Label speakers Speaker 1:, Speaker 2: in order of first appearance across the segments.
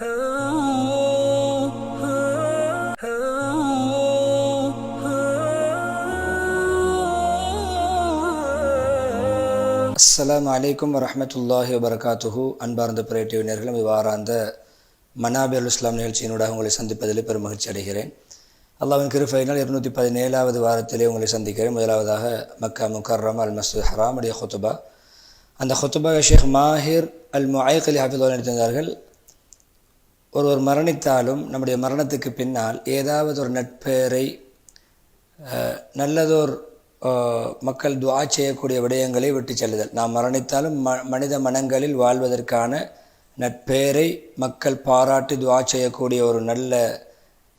Speaker 1: அஸ்லாம் அலைக்கும் வரமத்துல்லாஹி வபரகாத்துஹு. அன்பார்ந்த பிரேட்டிவினர்களும் இவ்வாறாந்த மனாபி அல் இஸ்லாம் நிகழ்ச்சியினூடாக உங்களை சந்திப்பதில் பெரும் மகிழ்ச்சி அடைகிறேன். அல்லாவின் கிருஃபையினால் இருநூற்றி பதினேழாவது வாரத்திலே உங்களை சந்திக்கிறேன். முதலாவதாக மக்கா முக்கர்ரம் அல் மசூத் ஹராம் உடைய அந்த ஹொத்துபா ஷேக் மாஹிர் அல் முஐக் அலி ஹாஃபிதோல் எடுத்திருந்தார்கள் ஒருவர் மரணித்தாலும் நம்முடைய மரணத்துக்கு பின்னால் ஏதாவது ஒரு நட்பெயரை நல்லதோர் மக்கள் துவா செய்யக்கூடிய விடயங்களை விட்டு செல்லுதல். நாம் மரணித்தாலும் ம மனித மனங்களில் வாழ்வதற்கான நட்பெயரை மக்கள் பாராட்டி துவா செய்யக்கூடிய ஒரு நல்ல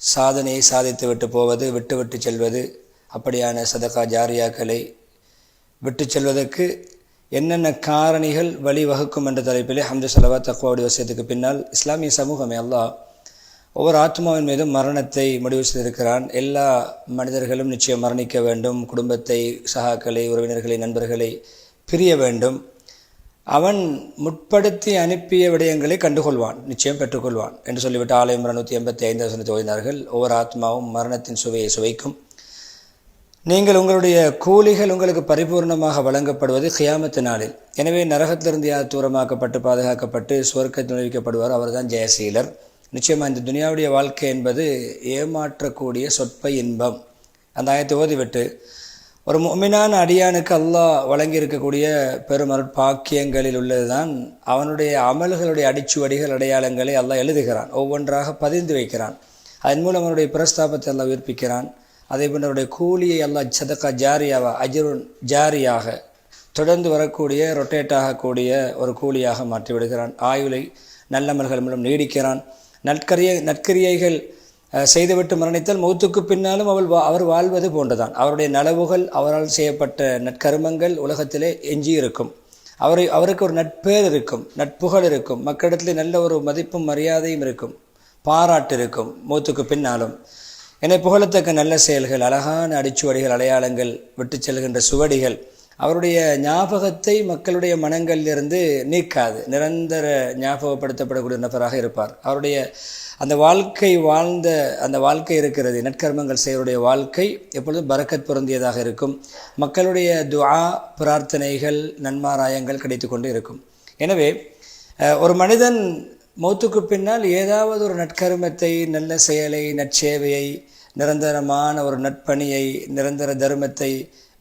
Speaker 1: சாதனையை சாதித்து விட்டு போவது விட்டு விட்டு செல்வது அப்படியான சதகா ஜாரியாக்களை விட்டு செல்வதற்கு என்னென்ன காரணிகள் வழிவகுக்கும் என்ற தலைப்பிலே ஹம்து சலவா தக்குவாவுடைய விஷயத்துக்கு பின்னால் இஸ்லாமிய சமூகமே அல்லாஹ் ஒவ்வொரு ஆத்மாவின் மீதும் மரணத்தை முடிவு செய்திருக்கிறான். எல்லா மனிதர்களும் நிச்சயம் மரணிக்க வேண்டும். குடும்பத்தை சகாக்களை உறவினர்களை நண்பர்களை பிரிய வேண்டும். அவன் முற்படுத்தி அனுப்பிய விடயங்களை கண்டுகொள்வான் நிச்சயம் பெற்றுக்கொள்வான் என்று சொல்லிவிட்டு ஆலயம் நூற்றி எண்பத்தி ஐந்து வசனத்தை ஓதினார்கள். ஒவ்வொரு ஆத்மாவும் மரணத்தின் சுவையை சுவைக்கும். நீங்கள் உங்களுடைய கூலிகள் உங்களுக்கு பரிபூர்ணமாக வழங்கப்படுவது கியாமத்து நாளில். எனவே நரகத்திலிருந்து யார் தூரமாக்கப்பட்டு பாதுகாக்கப்பட்டு சுவர்க்கத்தில் நுழைவிக்கப்படுவார் அவர்தான் ஜெயசீலர். நிச்சயமாக இந்த துனியாவுடைய வாழ்க்கை என்பது ஏமாற்றக்கூடிய சொற்ப இன்பம். அந்த ஆயத்தை ஓதிவிட்டு ஒரு முமினான அடியானுக்கு அல்லாஹ் வழங்கியிருக்கக்கூடிய பெருமருட் பாக்கியங்களில் உள்ளதுதான் அவனுடைய அமல்களுடைய அடிச்சுவடிகள் அடையாளங்களை அல்லாஹ் எழுதுகிறான். ஒவ்வொன்றாக பதிந்து வைக்கிறான். அதன் மூலம் அவனுடைய பிரஸ்தாபத்தை அல்லாஹ் உயிர்ப்பிக்கிறான். அதே போன்ற அவருடைய கூலியை அல்லா சதக்கா ஜாரியாவா அஜருன் ஜாரியாக தொடர்ந்து வரக்கூடிய ரொட்டேட் ஆகக்கூடிய ஒரு கூலியாக மாற்றி விடுகிறான். ஆயுளை நல்லமல்கள் மூலம் நீடிக்கிறான். நற்கரிய நற்கரியைகள் செய்துவிட்டு மரணித்தால் மௌத்துக்கு பின்னாலும் அவள் வா- அவர் வாழ்வது போன்றுதான். அவருடைய நலவுகள் அவரால் செய்யப்பட்ட நற்கருமங்கள் உலகத்திலே எஞ்சி இருக்கும் அவரை அவருக்கு ஒரு நட்பேர் இருக்கும் நட்புகள் இருக்கும். மக்களிடத்தில் நல்ல ஒரு மதிப்பும் மரியாதையும் இருக்கும். பாராட்டு இருக்கும் மூத்துக்கு பின்னாலும். என்னை புகழத்தக்க நல்ல செயல்கள் அழகான அடிச்சுவடிகள் அடையாளங்கள் விட்டு செல்கின்ற சுவடிகள் அவருடைய ஞாபகத்தை மக்களுடைய மனங்களிலிருந்து நீக்காது. நிரந்தர ஞாபகப்படுத்தப்படக்கூடிய நபராக இருப்பார். அவருடைய அந்த வாழ்க்கை வாழ்ந்த அந்த வாழ்க்கை இருக்கிறது நற்கர்மங்கள் செய்வருடைய வாழ்க்கை எப்பொழுதும் பரக்கத் பொருந்தியதாக இருக்கும். மக்களுடைய துஆ பிரார்த்தனைகள் நன்மாராயங்கள் கிடைத்து கொண்டு இருக்கும். எனவே ஒரு மனிதன் மௌத்துக்கு பின்னால் ஏதாவது ஒரு நற்கருமத்தை நல்ல செயலை நற்சேவையை நிரந்தரமான ஒரு நட்பணியை நிரந்தர தர்மத்தை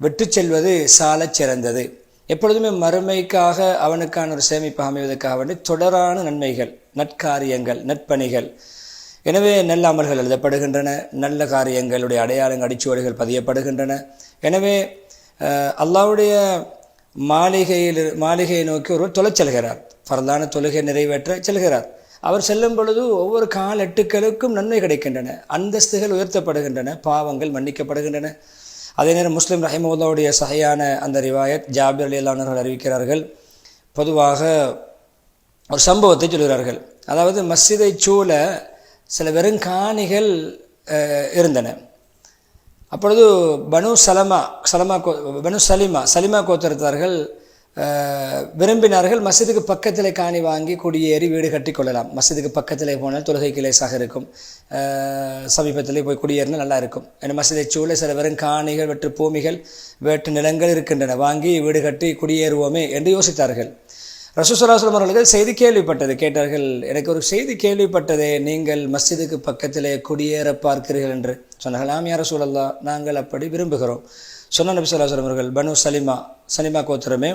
Speaker 1: விட்டு செல்வது சாலச் சிறந்தது. எப்பொழுதுமே மறுமைக்காக அவனுக்கான ஒரு சேமிப்பு அமைவதற்காக வேண்டி தொடரான நன்மைகள் நற்காரியங்கள் நற்பணிகள். எனவே நல்ல அமல்கள் எழுதப்படுகின்றன நல்ல காரியங்களுடைய அடையாளங்கள் அடிச்சுவடுகள் பதியப்படுகின்றன. எனவே அல்லாவுடைய மாளிகையில் மாளிகையை நோக்கி ஒருவர் தொலைச் செல்கிறார் பரதான தொழுகை நிறைவேற்ற செல்கிறார். அவர் செல்லும் பொழுது ஒவ்வொரு கால் எட்டுக்களுக்கும் நன்மை கிடைக்கின்றன. அந்தஸ்துகள் உயர்த்தப்படுகின்றன. பாவங்கள் மன்னிக்கப்படுகின்றன. அதே நேரம் முஸ்லீம் ரஹிமுல்லாவுடைய சகையான அந்த ரிவாயத் ஜாபிர் அலியல்லானவர்கள் அறிவிக்கிறார்கள். பொதுவாக ஒரு சம்பவத்தை சொல்கிறார்கள். அதாவது மஸ்ஜிதை சூழ சில வெறுங்காணிகள் இருந்தன. அப்பொழுது பனு சலமா சலமா கோ பனு சலிமா சலிமா கோத்திரத்தார்கள் விரும்பினார்கள் மசிதுக்கு பக்கத்தில் காணி வாங்கி குடியேறி வீடு கட்டி கொள்ளலாம். மஸ்ஜிதுக்கு பக்கத்தில் போனால் தொழுகைக்கு லேசாக இருக்கும். சமீபத்தில் சமீபத்திலே போய் குடியேறினால் நல்லா இருக்கும். ஏன்னா மசிதை சூழ சில வெறும் காணிகள் வெற்று பூமிகள் வேற்று நிலங்கள் இருக்கின்றன. வாங்கி வீடு கட்டி குடியேறுவோமே என்று யோசித்தார்கள். ரசூசலாஸ்லம் அவர்கள் செய்தி கேள்விப்பட்டது. கேட்டார்கள் எனக்கு ஒரு செய்தி கேள்விப்பட்டதே. நீங்கள் மஸ்ஜிதுக்கு பக்கத்திலே குடியேற பார்க்கிறீர்கள் என்று. சொன்னார்கள் ஆம் யார சூழல்லா நாங்கள் அப்படி விரும்புகிறோம். சொன்ன நபி சொல்லாஸ்லம் அவர்கள் பனு சலிமா சலிமா கோத்திரமே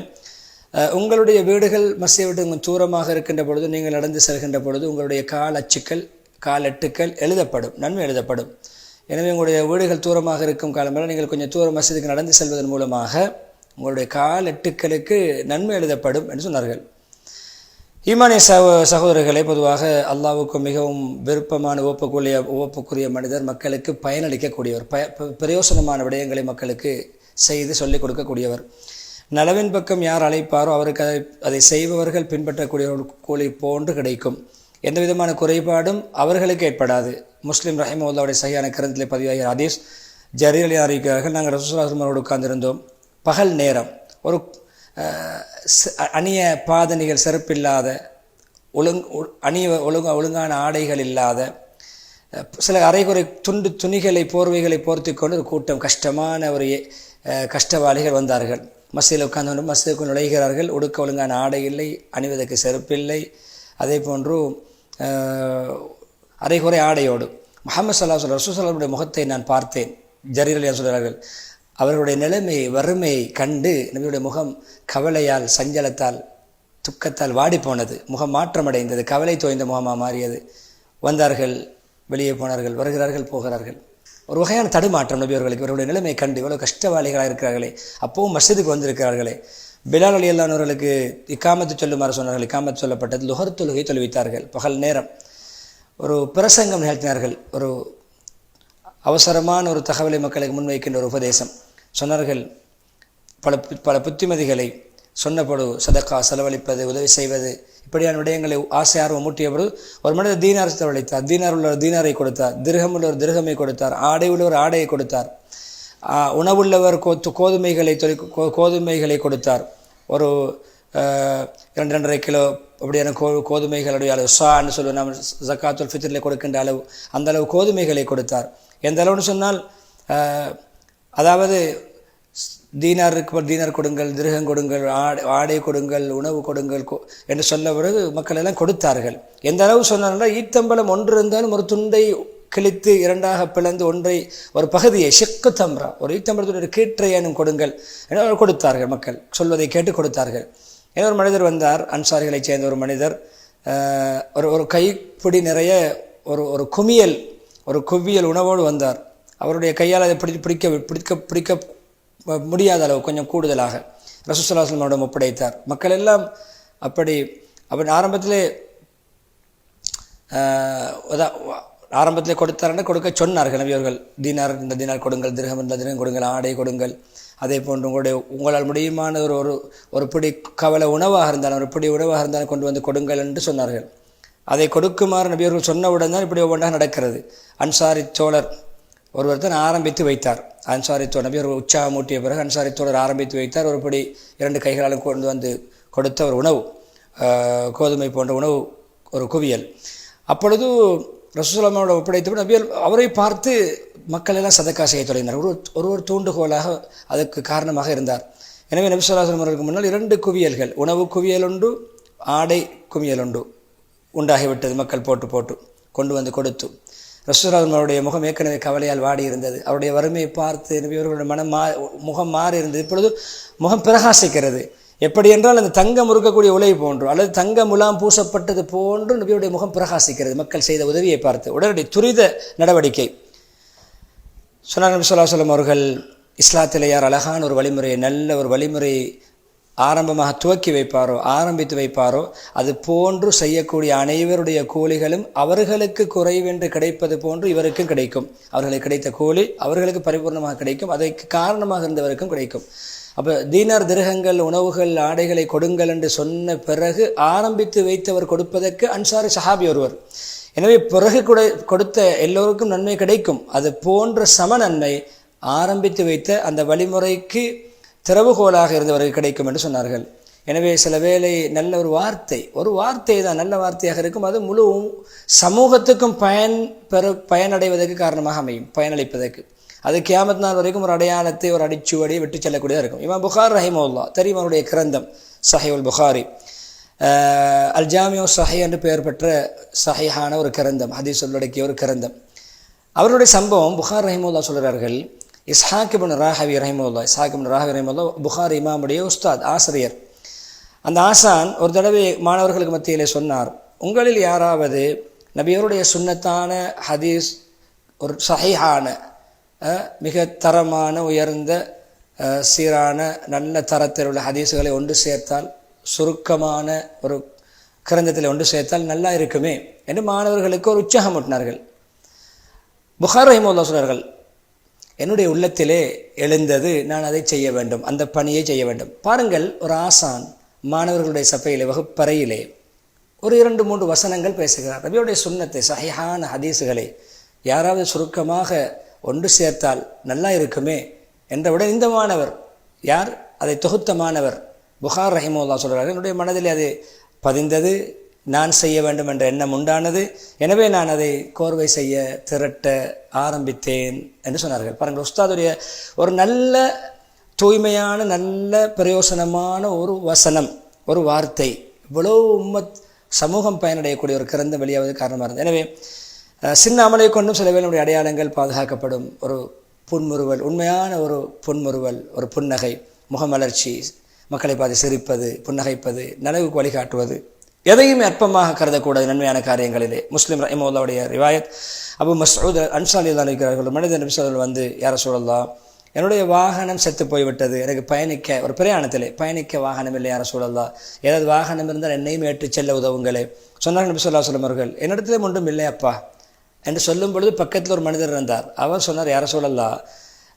Speaker 1: உங்களுடைய வீடுகள் மஸ்ஜிதை விட்டு கொஞ்சம் தூரமாக இருக்கின்ற பொழுது நீங்கள் நடந்து செல்கின்ற பொழுது உங்களுடைய கால் அச்சுக்கள் கால் எட்டுக்கள் எழுதப்படும் நன்மை எழுதப்படும். எனவே உங்களுடைய வீடுகள் தூரமாக இருக்கும் காலமெல்லாம் நீங்கள் கொஞ்சம் தூரம் மஸ்ஜிதுக்கு நடந்து செல்வதன் மூலமாக உங்களுடைய கால் எட்டுக்களுக்கு நன்மை எழுதப்படும் என்று சொன்னார்கள். ஈமானிய சகோ சகோதரர்களே பொதுவாக அல்லாவுக்கு மிகவும் விருப்பமான ஓப்பக்குரிய ஓப்பக்குரிய மனிதர் மக்களுக்கு பயனளிக்கக்கூடியவர் பய ப- பிரயோசனமான விடயங்களை மக்களுக்கு செய்து சொல்லிக் கொடுக்கக்கூடியவர். நலவின் பக்கம் யார் அழைப்பாரோ அவருக்கு அதை அதை செய்பவர்கள் பின்பற்றக்கூடிய ஒரு கூலி போன்று கிடைக்கும். எந்த விதமான குறைபாடும் அவர்களுக்கு ஏற்படாது. முஸ்லீம் ரஹிமவுல்லாவுடைய சரியான கிரந்தத்தில் பதிவாகிய அதீஸ் ஜரீர் அறிவிக்கிறார்கள் நாங்கள் ரசூலாசமரோடு உட்கார்ந்திருந்தோம். பகல் நேரம் ஒரு அணிய பாதணிகள் செருப்பில்லாத ஒழுங் அணிய ஒழுங்க ஒழுங்கான ஆடைகள் இல்லாத சில அரைகுறை துண்டு துணிகளை போர்வைகளை போர்த்தி கொண்டு ஒரு கூட்டம் கஷ்டமான ஒரு கஷ்டவாளிகள் வந்தார்கள். மசீதில் உட்கார்ந்து கொண்டு மசீதுக்குள் நுழைகிறார்கள். உடுக்க ஒழுங்கான ஆடை இல்லை அணிவதற்கு செருப்பில்லை. அதே போன்று அரைகுறை ஆடையோடு. முகமது சல்லா சொல்ல ரசூசல்லாவுடைய முகத்தை நான் பார்த்தேன். ஜரீரலியா சொல்கிறார்கள் அவர்களுடைய நிலைமையை வறுமையை கண்டு நபியுடைய முகம் கவலையால் சஞ்சலத்தால் துக்கத்தால் வாடி போனது முகம் மாற்றமடைந்தது. கவலை தோய்ந்த முகமாக மாறியது. வந்தார்கள் வெளியே போனார்கள் வருகிறார்கள் போகிறார்கள். ஒரு வகையான தடுமாற்றம் நபி அவர்களுக்கு. இவருடைய நிலைமை கண்டு இவ்வளோ கஷ்டவாளிகளாக இருக்கிறார்களே. அப்பவும் மஸ்ஜிதுக்கு வந்திருக்கிறார்களே. பிலால் அலி அல்லானவர்களுக்கு இக்காமத்து சொல்லுமாறு சொன்னார்கள். இக்காமத்து சொல்லப்பட்டது லுகர் தொழுகை தொழுவித்தார்கள் பகல் நேரம் ஒரு பிரசங்கம் நிகழ்த்தினார்கள். ஒரு அவசரமான ஒரு தகவலை மக்களுக்கு முன்வைக்கின்ற ஒரு உபதேசம். சொன்னார்கள் பல பல புத்திமதிகளை சொன்னபோது சதக்கா செலவழிப்பது உதவி செய்வது இப்படியான விடயங்களை ஆசை ஆர்வம் மூட்டியவர்கள் ஒரு மனிதர் தீனார் செலவழித்தார் தீனார் உள்ளவர் தீனாரை கொடுத்தார். திருகம் உள்ளவர் திருகமை கொடுத்தார். ஆடை உள்ளவர் ஆடையை கொடுத்தார். உணவுள்ளவர் கோத்து கோதுமைகளை தொலை கோ- கோதுமைகளை கொடுத்தார். ஒரு இரண்டு ரெண்டரை கிலோ அப்படியான கோ கோதுமைகளுடைய அளவு ஷான்னு சொல்லுவோம் நம்ம ஜக்காத்துல் ஃபித்ரில் கொடுக்கின்ற அளவு அந்த அளவு கோதுமைகளை கொடுத்தார். எந்த அளவுன்னு சொன்னால் அதாவது தீனாருக்கு தீனர் தீனார் கொடுங்கள் திருகம் கொடுங்கள் ஆடை ஆடை கொடுங்கள் உணவு கொடுங்கள் கொ- என்று சொல்ல பிறகு மக்கள் எல்லாம் கொடுத்தார்கள். எந்த அளவு சொன்னார்கள் ஈத்தம்பலம் ஒன்று இருந்தாலும் ஒரு துண்டை கிழித்து இரண்டாக பிளந்து ஒன்றை ஒரு பகுதியை ஷிக்கு தம்ரா ஒரு ஈத்தம்பலத்துடைய கீற்றையனும் கொடுங்கள் என கொடுத்தார்கள் மக்கள். சொல்வதை கேட்டு கொடுத்தார்கள். ஏன்னா ஒரு மனிதர் வந்தார் அன்சாரிகளைச் சேர்ந்த ஒரு மனிதர். ஒரு ஒரு கைப்பிடி நிறைய ஒரு ஒரு குமியல் ஒரு குவியல் உணவோடு வந்தார். அவருடைய கையால் அதை பிடி பிடிக்க பிடிக்க பிடிக்க முடியாத அளவு கொஞ்சம் கூடுதலாக. ரசூசல்லாஸ்லமிடம் ஒப்படைத்தார். மக்கள் எல்லாம் அப்படி அப்படி ஆரம்பத்திலே ஆரம்பத்தில் அதான் கொடுக்க சொன்னார்கள் நபி அவர்கள் தீனார் இந்த தீனார் கொடுங்கள் திருகம் இந்த தினம் கொடுங்கள் ஆடை கொடுங்கள். அதே போன்று உங்களுடைய உங்களால் முடியுமான ஒரு ஒரு ஒரு பிடி கவலை உணவாக இருந்தாலும் ஒரு பிடி உணவாக இருந்தாலும் கொண்டு வந்து கொடுங்கள் என்று சொன்னார்கள். அதை கொடுக்குமாறு நபி அவர்கள் சொன்னவுடன் தான் இப்படி ஒவ்வொன்றாக நடக்கிறது. அன்சாரி சோழர் ஒருவர் தான் ஆரம்பித்து வைத்தார். அன்சாரி நபி ஒரு உற்சாகமூட்டிய பிறகு அன்சாரித்தோடர் ஆரம்பித்து வைத்தார். ஒரு படி இரண்டு கைகளாலும் கொண்டு வந்து கொடுத்த ஒரு உணவு கோதுமை போன்ற உணவு ஒரு குவியல். அப்பொழுது ரசூசலாமோட ஒப்படைத்த நபியல் அவரை பார்த்து மக்கள் எல்லாம் சதக்கா செய்ய தொடங்கினார். ஒரு ஒரு ஒரு தூண்டுகோலாக அதுக்கு காரணமாக இருந்தார். எனவே நபிசுல்லாசலம் அவர்களுக்கு முன்னால் இரண்டு குவியல்கள் உணவு குவியல் உண்டு ஆடை குவியல் உண்டு. உண்டாகிவிட்டது. மக்கள் போட்டு போட்டு கொண்டு வந்து கொடுத்து ரசூலாசனுடைய முகம் ஏற்கனவே கவலையால் வாடி இருந்தது அவருடைய வறுமையை பார்த்து நபி அவர்களுடைய மனம் மா முகம் மாறி இருந்தது இப்பொழுது முகம் பிரகாசிக்கிறது. எப்படி என்றால் அந்த தங்கம் இருக்கக்கூடிய உலை போன்று அல்லது தங்க முலாம் பூசப்பட்டது போன்று நபியுடைய முகம் பிரகாசிக்கிறது. மக்கள் செய்த உதவியை பார்த்து உடனடி துரித நடவடிக்கை. சொன்னார் நபி சொல்லா சொல்லம் அவர்கள் இஸ்லாத்திலே யார் அழகான ஒரு வழிமுறையை நல்ல ஒரு வழிமுறை ஆரம்பமாக துவக்கி வைப்பாரோ ஆரம்பித்து வைப்பாரோ அது போன்று செய்யக்கூடிய அனைவருடைய கூலிகளும் அவர்களுக்கு குறைவென்று கிடைப்பது போன்று இவருக்கும் கிடைக்கும். அவர்களுக்கு கிடைத்த கூலி அவர்களுக்கு பரிபூர்ணமாக கிடைக்கும். அதற்கு காரணமாக இருந்தவருக்கும் கிடைக்கும். அப்போ தீனர் திருகங்கள் உணவுகள் ஆடைகளை கொடுங்கள் என்று சொன்ன பிறகு ஆரம்பித்து வைத்தவர் கொடுப்பதற்கு அன்சாரி சஹாபி ஒருவர். எனவே பிறகு கூட கொடுத்த எல்லோருக்கும் நன்மை கிடைக்கும். அது போன்ற சம நன்மை ஆரம்பித்து வைத்த அந்த வழிமுறைக்கு திறவுகோலாக இருந்தவர்கள் கிடைக்கும் என்று சொன்னார்கள். எனவே சில வேளை நல்ல ஒரு வார்த்தை ஒரு வார்த்தை தான் நல்ல வார்த்தையாக இருக்கும். அது முழு சமூகத்துக்கும் பயன் பெற பயனடைவதற்கு காரணமாக அமையும் பயனளிப்பதற்கு. அது கியாமத் நாள் வரைக்கும் ஒரு அடையாளத்தை ஒரு அடிச்சுவடியை விட்டு செல்லக்கூடியதாக இருக்கும். இவன் புகார் ரஹிமவுல்லா தெரியும் அவருடைய கிரந்தம் சஹிவுல் புகாரி. அல் ஜாமியோ சஹி என்று பெயர் பெற்ற சஹிஹான ஒரு கிரந்தம் ஹதீஸ் உள்ளடக்கிய ஒரு கிரந்தம். அவருடைய சம்பவம் புகார் ரஹிமுல்லா சொல்கிறார்கள் இஸ்ஹாக்கிபின் ராஹவி ரஹிமுல்லா இஸ்ஹாக்கிபின் ராஹவி ரஹிமுல்லா புகார் இமாமுடைய உஸ்தாத் ஆசிரியர். அந்த ஆசான் ஒரு தடவை மாணவர்களுக்கு மத்தியிலே சொன்னார் உங்களில் யாராவது நபியருடைய சுன்னத்தான ஹதீஸ் ஒரு சஹிஹான மிக தரமான உயர்ந்த சீரான நல்ல தரத்தில் உள்ள ஹதீஸுகளை ஒன்று சேர்த்தால் சுருக்கமான ஒரு கிரந்தத்தில் ஒன்று சேர்த்தால் நல்லா இருக்குமே? என்று மாணவர்களுக்கு ஒரு உற்சாகம் ஊட்டினார்கள். புகார் ரஹிமுல்லா சொன்னார்கள் என்னுடைய உள்ளத்திலே எழுந்தது நான் அதை செய்ய வேண்டும் அந்த பணியை செய்ய வேண்டும். பாருங்கள் ஒரு ஆசான் மாணவர்களுடைய சபையிலே வகுப்பறையிலே ஒரு இரண்டு மூன்று வசனங்கள் பேசுகிறார். நபியுடைய சுண்ணத்தை சஹிஹான ஹதீஸுகளை யாராவது சுருக்கமாக ஒன்று சேர்த்தால் நல்லா இருக்குமே என்றவுடன் இந்த மாணவர் யார்? அதை தொகுத்த மாணவர் புகார் ரஹிமுல்லா சொல்கிறார் என்னுடைய மனதிலே அது பதிந்தது நான் செய்ய வேண்டும் என்ற எண்ணம் உண்டானது. எனவே நான் அதை கோர்வை செய்ய திரட்ட ஆரம்பித்தேன் என்று சொன்னார்கள். பாருங்கள் உஸ்தாதுடைய ஒரு நல்ல தூய்மையான நல்ல பிரயோசனமான ஒரு வசனம் ஒரு வார்த்தை. இவ்வளோ உம்மத் சமூகம் பயனடையக்கூடிய ஒரு கிறந்த வெளியாவது காரணமாக இருந்தது. எனவே சின்ன அமலை கொண்டும் சில வேலை நம்முடைய அடையாளங்கள் பாதுகாக்கப்படும். ஒரு புன்முறுவல் உண்மையான ஒரு புன்முறுவல் ஒரு புன்னகை முகமலர்ச்சி மக்களை பார்த்து சிரிப்பது புன்னகைப்பது நனவுக்கு வழிகாட்டுவது எதையும் அற்பமாக கருதக்கூடாது நன்மையான காரியங்களிலே. முஸ்லீம் ரஹிமுல்லாவுடைய ரிவாயத். அபு மசூத் அன்சாலி தான் இருக்கிறார்கள் மனித நிமிஷங்கள் வந்து யார சொல்லலாம் என்னுடைய வாகனம் செத்து போய்விட்டது. எனக்கு பயணிக்க ஒரு பிரயாணத்திலே பயணிக்க வாகனம் இல்லை யார சொல்லலாம் ஏதாவது வாகனம் இருந்தால் என்னையும் ஏற்றுச் செல்ல உதவுங்களே. சொன்னார் நபி சொல்லா சொல்லம் அவர்கள் ஒன்றும் இல்லை அப்பா. என்று சொல்லும் பொழுது பக்கத்தில் ஒரு மனிதர் இருந்தார். அவர் சொன்னார் யார சொல்லலாம்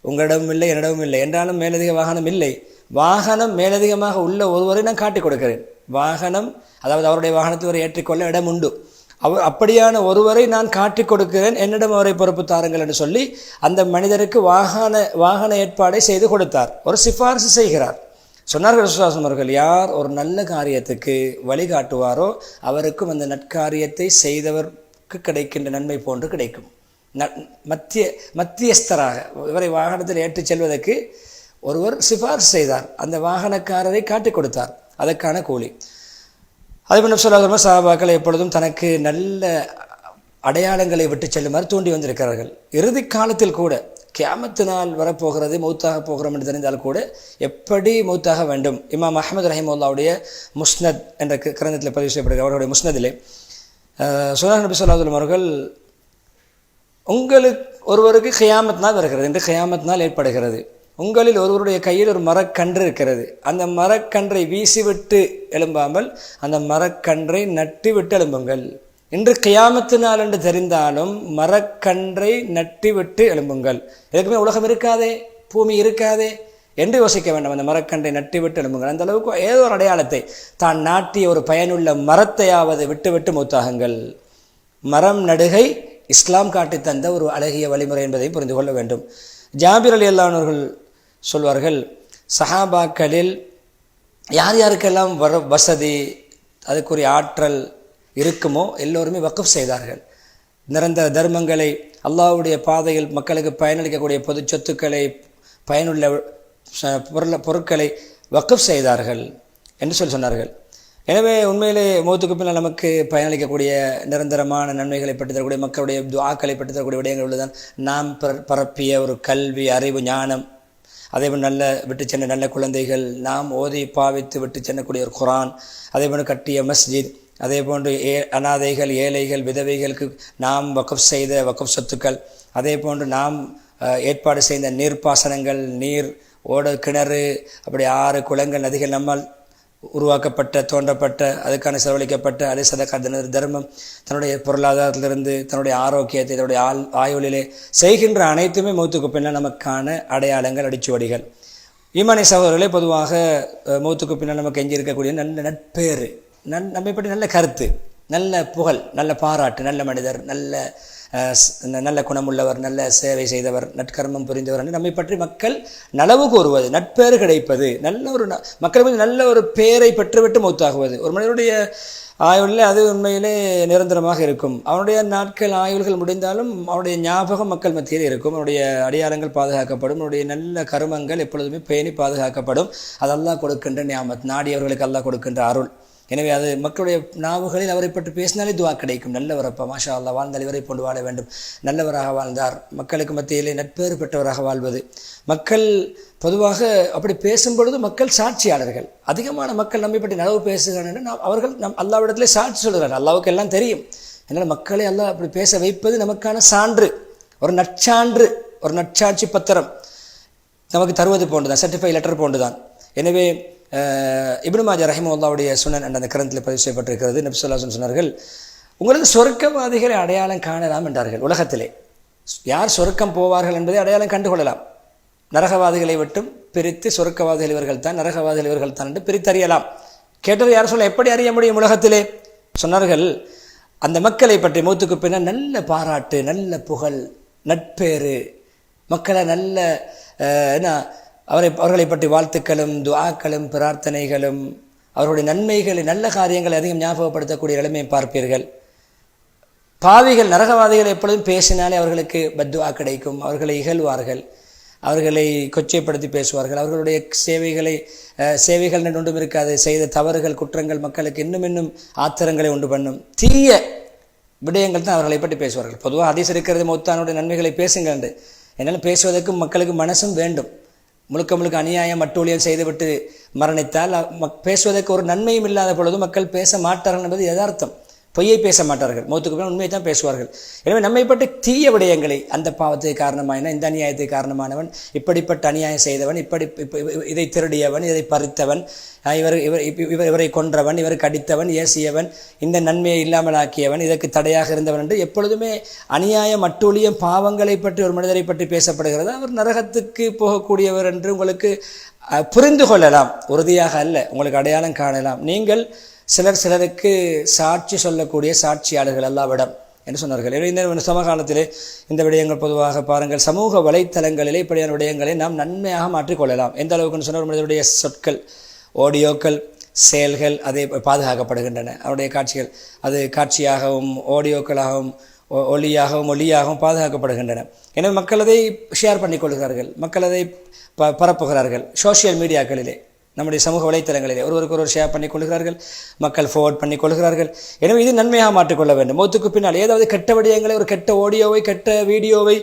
Speaker 1: உங்களிடமும் இல்லை என்னிடமும் இல்லை. என்றாலும் மேலதிக வாகனம் இல்லை. வாகனம் மேலதிகமாக உள்ள ஒருவரை நான் காட்டிக் கொடுக்கிறேன். வாகனம் அதாவது அவருடைய வாகனத்தை ஒரு ஏற்றிக்கொள்ள இடம் உண்டு. அவர் அப்படியான ஒருவரை நான் காட்டிக் கொடுக்கிறேன். என்னிடம் அவரை பொறுப்பு தாருங்கள் என்று சொல்லி அந்த மனிதருக்கு வாகன வாகன ஏற்பாடை செய்து கொடுத்தார். ஒரு சிபாரிசு செய்கிறார். சொன்னார்கள் விசுவாசம் அவர்கள் யார் ஒரு நல்ல காரியத்துக்கு வழிகாட்டுவாரோ அவருக்கும் அந்த நற்காரியத்தை செய்தவருக்கு கிடைக்கின்ற நன்மை போன்று கிடைக்கும். மத்திய மத்தியஸ்தராக இவரை வாகனத்தில் ஏற்றிச் செல்வதற்கு ஒருவர் சிபாரிசு செய்தார். அந்த வாகனக்காரரை காட்டிக் கொடுத்தார். அதற்கான கூலி. அதே போல சொல்லாத சஹாபாக்கள் எப்பொழுதும் தனக்கு நல்ல அடையாளங்களை விட்டு செல்லுமாறு தூண்டி வந்திருக்கிறார்கள். இறுதி காலத்தில் கூட கியாமத்து நாள் வரப்போகிறது மௌத்தாக போகிறோம் என்று தெரிந்தால் கூட எப்படி மௌத்தாக வேண்டும்? இமாம் அஹமது ரஹிமுல்லாவுடைய முஸ்னத் என்ற கிரந்தத்தில் பதிவு செய்யப்படுகிற அவருடைய முஸ்னதிலே சுனா நபி சொல்லாதுலம் அவர்கள் உங்களுக்கு ஒருவருக்கு ஹியாமத் நாள் வருகிறது என்று ஹியாமத் நாள் ஏற்படுகிறது. உங்களில் ஒருவருடைய கையில் ஒரு மரக்கன்று இருக்கிறது. அந்த மரக்கன்றை வீசிவிட்டு எழும்பாமல் அந்த மரக்கன்றை நட்டு விட்டு எழும்புங்கள். இன்று கியாமத்து நாள் என்று தெரிந்தாலும் மரக்கன்றை நட்டி விட்டு எழும்புங்கள். எதுக்குமே உலகம் இருக்காதே பூமி இருக்காதே என்று யோசிக்க வேண்டாம். அந்த மரக்கன்றை நட்டி விட்டு எழும்புங்கள். அந்த அளவுக்கு ஏதோ ஒரு அடையாளத்தை தான் நாட்டிய ஒரு பயனுள்ள மரத்தையாவது விட்டுவிட்டு மூத்தாகுங்கள். மரம் நடுகை இஸ்லாம் காட்டி தந்த ஒரு அழகிய வழிமுறை என்பதை புரிந்து கொள்ள வேண்டும். ஜாபிர் அலி அல்லானவர்கள் சொல்வார்கள் சஹாபாக்களில் யார் யாருக்கெல்லாம் வர வசதி அதுக்குரிய ஆற்றல் இருக்குமோ எல்லோருமே வக்குப் செய்தார்கள். நிரந்தர தர்மங்களை அல்லாவுடைய பாதையில் மக்களுக்கு பயனளிக்கக்கூடிய பொது சொத்துக்களை பயனுள்ள பொருளை பொருட்களை வக்குப் செய்தார்கள் என்று சொல்லி சொன்னார்கள். எனவே உண்மையிலே முகத்துக்கு பின்னால் நமக்கு பயனளிக்கக்கூடிய நிரந்தரமான நன்மைகளை பெற்று தரக்கூடிய மக்களுடைய துவாக்களை பெற்று தரக்கூடிய விடயங்கள் உள்ளதான் நாம் பர- பரப்பிய ஒரு கல்வி அறிவு ஞானம் அதேபோல் நல்ல விட்டு சென்ற நல்ல குழந்தைகள் நாம் ஓதி பாவித்து விட்டு செல்லக்கூடிய ஒரு குரான் அதேபோல் கட்டிய மஸ்ஜித் அதே போன்று ஏ அனாதைகள் ஏழைகள் விதவைகளுக்கு நாம் வக்கப் செய்த வக்கப் சொத்துக்கள் அதே போன்று நாம் ஏற்பாடு செய்த நீர்ப்பாசனங்கள் நீர் ஓட கிணறு அப்படி ஆறு குளங்கள் நதிகள் நம்மால் உருவாக்கப்பட்ட தோன்றப்பட்ட அதுக்கான செலவழிக்கப்பட்ட அதே சதக்கா தர்மம் தன்னுடைய பொருளாதாரத்திலிருந்து தன்னுடைய ஆரோக்கியத்தை தன்னுடைய ஆள் ஆயுளிலே செய்கின்ற அனைத்துமே மௌத்துக்கு பின்னால் நமக்கான அடையாளங்கள் அடிச்சுவடிகள். ஈமானி சகோதரர்களே பொதுவாக அஹ், மௌத்துக்கு பின்னால் நமக்கு எஞ்சி இருக்கக்கூடிய நல்ல நட்பேறு நன் நம்மை பற்றி நல்ல கருத்து நல்ல புகழ் நல்ல பாராட்டு நல்ல மனிதர் நல்ல நல்ல குணமுள்ளவர் நல்ல சேவை செய்தவர் நற்கர்மம் புரிந்தவர் நம்மை பற்றி மக்கள் நலவு கூறுவது நட்பேறு கிடைப்பது நல்ல ஒரு ந- மக்கள் நல்ல ஒரு பேரை பெற்றுவிட்டு மௌத்தாகுவது. ஒரு மனிதனுடைய ஆயுளில் அது உண்மையிலே நிரந்தரமாக இருக்கும். அவனுடைய நாட்கள் ஆயுள்கள் முடிந்தாலும் அவனுடைய ஞாபகம் மக்கள் மத்தியில் இருக்கும். அவனுடைய அடையாளங்கள் பாதுகாக்கப்படும். அவனுடைய நல்ல கருமங்கள் எப்பொழுதுமே பேணி பாதுகாக்கப்படும். அதெல்லாம் கொடுக்கின்ற ஞாபகம் நாடியவர்களுக்கு எல்லாம் கொடுக்கின்ற அருள். எனவே அது மக்களுடைய நாவுகளில் அவரை பற்றி பேசினாலே துவா கிடைக்கும். நல்லவரப்பா மாஷா அல்லா வாழ்ந்தால் இவரை கொண்டு வாழ வேண்டும். நல்லவராக வாழ்ந்தார். மக்களுக்கு மத்தியிலே நட்பேறு பெற்றவராக வாழ்வது. மக்கள் பொதுவாக அப்படி பேசும் பொழுது மக்கள் சாட்சியாளர்கள். அதிகமான மக்கள் நம்மை பற்றி நலவு பேசுகிறார்கள் என்று நாம் அவர்கள் நம் அல்லாவிடத்திலே சாட்சி சொல்கிறார்கள். அல்லாவுக்கு எல்லாம் தெரியும். என்னால் மக்களை அல்லா அப்படி பேச வைப்பது நமக்கான சான்று. ஒரு நற்சான்று ஒரு நற்சாட்சி பத்திரம். நமக்கு தருவது போன்றுதான் சர்டிஃபை லெட்டர் போன்றுதான். எனவே இப்னு மாஜா ரஹிமுல்லாவுடைய சுனன் என்ற அந்த கிரந்தத்தில் பதிவு செய்யப்பட்டிருக்கிறது. நபி சொன்னார்கள் உங்களது சொர்க்கவாதிகளை அடையாளம் காணலாம் என்றார்கள். உலகத்திலே யார் சொர்க்கம் போவார்கள் என்பதை அடையாளம் கண்டுகொள்ளலாம். நரகவாதிகளை விட்டும் பிரித்து சொர்க்கவாதிகள் இவர்கள் தான் நரகவாதிகள் இவர்கள் தான் என்று பிரித்தறியலாம். கேட்டது யார் சொல்ல எப்படி அறிய முடியும் உலகத்திலே? சொன்னார்கள் அந்த மக்களை பற்றி மூத்துக்கு பின்னால் நல்ல பாராட்டு நல்ல புகழ் நட்பேறு. மக்களை நல்ல என்ன அவரை அவர்களை பற்றி வாழ்த்துக்களும் துவாக்களும் பிரார்த்தனைகளும் அவர்களுடைய நன்மைகளை நல்ல காரியங்களை அதிகம் ஞாபகப்படுத்தக்கூடிய நிலைமையை பார்ப்பீர்கள். பாவிகள் நரகவாதிகள் எப்பொழுதும் பேசினாலே அவர்களுக்கு பத்துவா கிடைக்கும். அவர்களை இகழ்வார்கள். அவர்களை கொச்சைப்படுத்தி பேசுவார்கள். அவர்களுடைய சேவைகளை சேவைகள் ஒன்றும் இருக்காது. செய்த தவறுகள் குற்றங்கள் மக்களுக்கு இன்னும் இன்னும் ஆத்திரங்களை உண்டு பண்ணும். தீய விடயங்கள் தான் அவர்களை பற்றி பேசுவார்கள். பொதுவாக அதிசரிக்கிறது மொத்தானுடைய நன்மைகளை பேசுங்கள் என்று. என்னால் பேசுவதற்கும் மக்களுக்கு மனசும் வேண்டும். முழுக்க முழுக்க அநியாயம் அட்டூழியம் செய்துவிட்டு மரணித்தால் மக்- பேசுவதற்கு ஒரு நன்மையும் இல்லாத பொழுது மக்கள் பேச மாட்டார்கள் என்பது யதார்த்தம். பொய்யை பேச மாட்டார்கள் மௌத்துக்கு பின் உண்மையை தான் பேசுவார்கள். எனவே நம்மை பற்றி தீய விடயங்களை அந்த பாவத்துக்கு காரணமான இந்த அநியாயத்துக்கு காரணமானவன் இப்படிப்பட்ட அநியாயம் செய்தவன் இப்படி இப்ப- இதை திருடியவன் இதை பறித்தவன் இவர் இவர் இப்ப- இவர் இவரை கொன்றவன் இவர் கடித்தவன் ஏசியவன் இந்த நன்மையை இல்லாமல் ஆக்கியவன் இதற்கு தடையாக இருந்தவன் என்று எப்பொழுதுமே அநியாயம் அட்டூழியம் பாவங்களை பற்றி ஒரு மனிதரை பற்றி பேசப்படுகிறது. அவர் நரகத்துக்கு போகக்கூடியவர் என்று உங்களுக்கு புரிந்து கொள்ளலாம். உறுதியாக அல்ல. உங்களுக்கு அடையாளம் காணலாம். நீங்கள் சிலர் சிலருக்கு சாட்சி சொல்லக்கூடிய சாட்சியாளர்கள் அல்லாவிடம் என்று சொன்னார்கள். இந்த சமகாலத்திலே இந்த விடயங்கள் பொதுவாக பாருங்கள். சமூக வலைத்தளங்களிலே இப்படியான விடயங்களை நாம் நன்மையாக மாற்றிக்கொள்ளலாம். எந்த அளவுக்குன்னு சொன்னால் மனிதனுடைய சொற்கள் ஆடியோக்கள் செயல்கள் அதை பாதுகாக்கப்படுகின்றன. அவருடைய காட்சிகள் அது காட்சியாகவும் ஆடியோக்களாகவும் ஒ- ஒலியாகவும் ஒளியாகவும் பாதுகாக்கப்படுகின்றன. எனவே மக்கள் அதை ஷேர் பண்ணிக்கொள்கிறார்கள். மக்கள் அதை ப பரப்புகிறார்கள். சோஷியல் மீடியாக்களிலே நம்முடைய சமூக வலைத்தளங்களிலே ஒருவருக்கு ஒருவர் ஷேர் பண்ணி கொள்கிறார்கள் மக்கள் ஃபார்வர்ட் பண்ணி கொள்கிறார்கள். எனவே இது நன்மையாக மாற்றிக்கொள்ள வேண்டும். மௌத்துக்கு பின்னால் ஏதாவது கெட்ட விடயங்களை ஒரு கெட்ட ஆடியோவை கெட்ட வீடியோவை